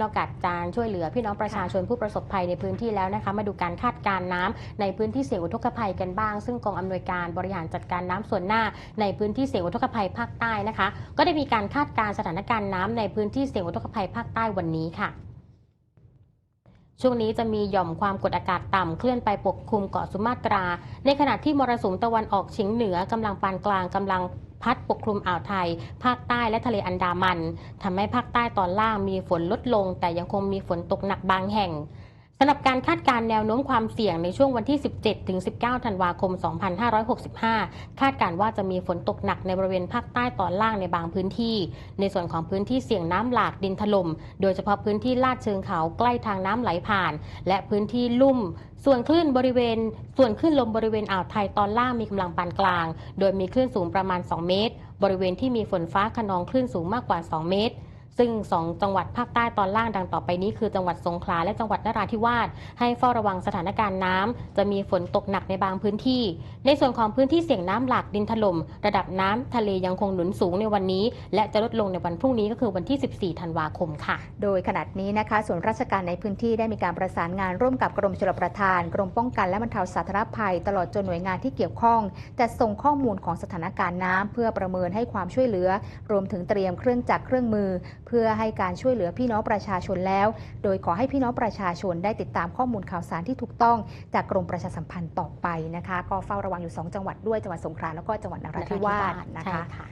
นอกจากการช่วยเหลือพี่น้องประชาชนผู้ประสบภัยในพื้นที่แล้วนะคะ มาดูการคาดการณ์น้ำในพื้นที่เสี่ยงอุทกภัยกันบ้าง ซึ่งกองอำนวยการบริหารจัดการน้ำส่วนหน้า ในพื้นที่เสี่ยงอุทกภัยภาคใต้นะคะ ก็ได้มีการคาดการณ์สถานการณ์น้ำในพื้นที่เสี่ยงอุทกภัยภาคใต้วันนี้ค่ะช่วงนี้จะมีหย่อมความกดอากาศต่ำเคลื่อนไปปกคลุมเกาะสุมาตรา ในขณะที่มรสุมตะวันออกเฉียงเหนือกำลังปานกลางกำลัง พัดปกคลุมอ่าวไทย ภาคใต้และทะเลอันดามันทำให้ภาคใต้ตอนล่างมีฝนลดลง แต่ยังคงมีฝนตกหนักบางแห่ง สำหรับการคาดการณ์แนวโน้มความเสี่ยงในช่วงวันที่ 17 ถึง 19 ธันวาคม 2565 คาดการณ์ว่าจะมีฝนตกหนักในบริเวณภาคใต้ตอนล่างในบางพื้นที่ ในส่วนของพื้นที่เสี่ยงน้ำหลากดินถล่ม โดยเฉพาะพื้นที่ลาดเชิงเขาใกล้ทางน้ำไหลผ่าน และพื้นที่ลุ่ม ส่วนคลื่นบริเวณ ส่วนคลื่นลมบริเวณอ่าวไทยตอนล่างมีกำลังปานกลาง โดยมีคลื่นสูงประมาณ 2 เมตร บริเวณที่มีฝนฟ้าขนองคลื่นสูงมากกว่า 2 เมตร ซึ่ง 2 จังหวัดภาคใต้ตอนล่างดังต่อไปนี้คือจังหวัดสงขลาและจังหวัดนราธิวาสให้เฝ้าระวังสถานการณ์น้ำจะมีฝนตกหนักในบางพื้นที่ ในส่วนของพื้นที่เสี่ยงน้ำหลากดินถล่มระดับน้ำทะเลยังคงหนุนสูงในวันนี้ และจะลดลงในวันพรุ่งนี้ก็คือวันที่ 14 ธันวาคมค่ะ โดยขณะนี้นะคะส่วนราชการในพื้นที่ได้มีการประสานงานร่วมกับกรมชลประทาน กรมป้องกันและบรรเทาสาธารณภัย ตลอดจนหน่วยงานที่เกี่ยวข้องจัดส่งข้อมูลของสถานการณ์น้ำเพื่อประเมินให้ความช่วยเหลือ รวมถึงเตรียมเครื่องจักรเครื่องมือ พื่อให้การช่วยเหลือพี่น้องประชาชนแล้ว โดยขอให้พี่น้องประชาชนได้ติดตามข้อมูลข่าวสารที่ถูกต้อง จากกรมประชาสัมพันธ์ต่อไปนะคะ ก็เฝ้าระวังอยู่สองจังหวัดด้วยจังหวัดสงขลาแล้วก็จังหวัดนราธิวาสนะคะคะ